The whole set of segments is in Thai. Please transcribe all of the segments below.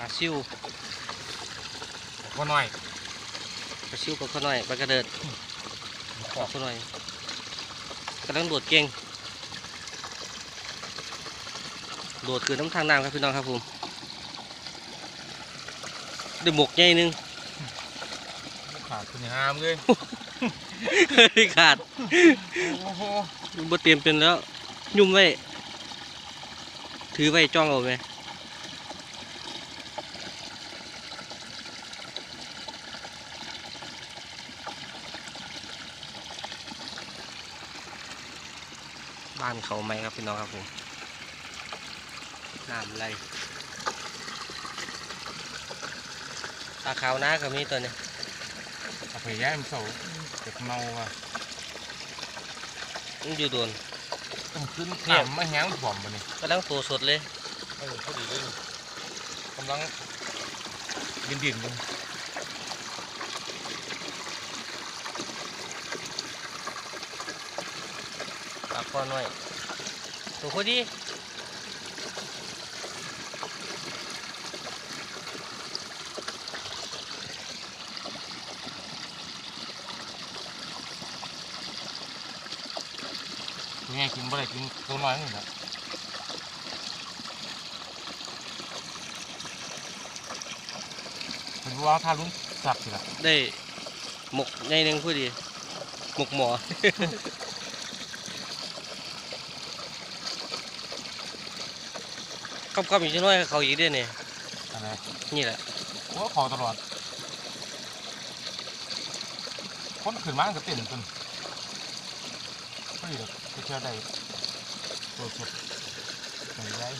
ลาซิวก็น้อยปลาซิวกับข้าวน้อยปลากระเดิดขอบข้าวน้อยกำลังโดดเก่งโดดคือน้ำทางน้ำครับพี่น้องครับผมได้หมกใหญ่หนึงขาดคุณหามเลยขาดโอ้โหบ่เตรียมเป็นแล้ว ยุ่มไว้ ถือไว้จ้องเอาไหม บ้านเขาไหมครับพี่น้องครับผมน้ำไหลตาขาวนะก็มีตัวเนี้เอาไปย้ายมันเสาเก็บเมาว่ะมันอยู่โดนต้องขึ้นน้ำมาแห้งบ่อมมาเนี่ยกำลังโตสดเลยเออพอดีเลยกำลังดินดินๆอยู่ากคอหน่อยตัวพอดีแง่กินบ่ได้กินตัวน้อยนี่แหละเป็นว่าถ้าลุงสับสิล่ะได้หมกในหนึ่งพอดีหมกหมอ คำคำอีกน้อยเขาอีกเด้อเนี่ยอะไรนี่แหละโอ้ขอตลอดคนขึ้นมาก็เต้นจนพอดีเลยไปเที่ยวได้ตัวสดไปได้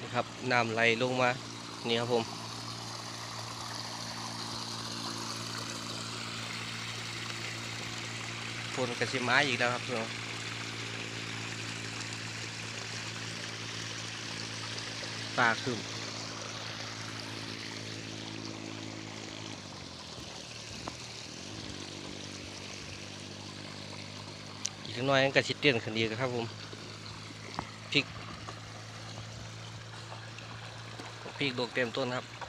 นี่ครับน้ำไหลลงมา นี่ครับผม ฝนกระชิมาอีกแล้วครับพี่น้องปลาคืออีกน้อยกระชิเตี้ยนขึ้นอีกครับผมพริกพริกดกเต็มต้นครับ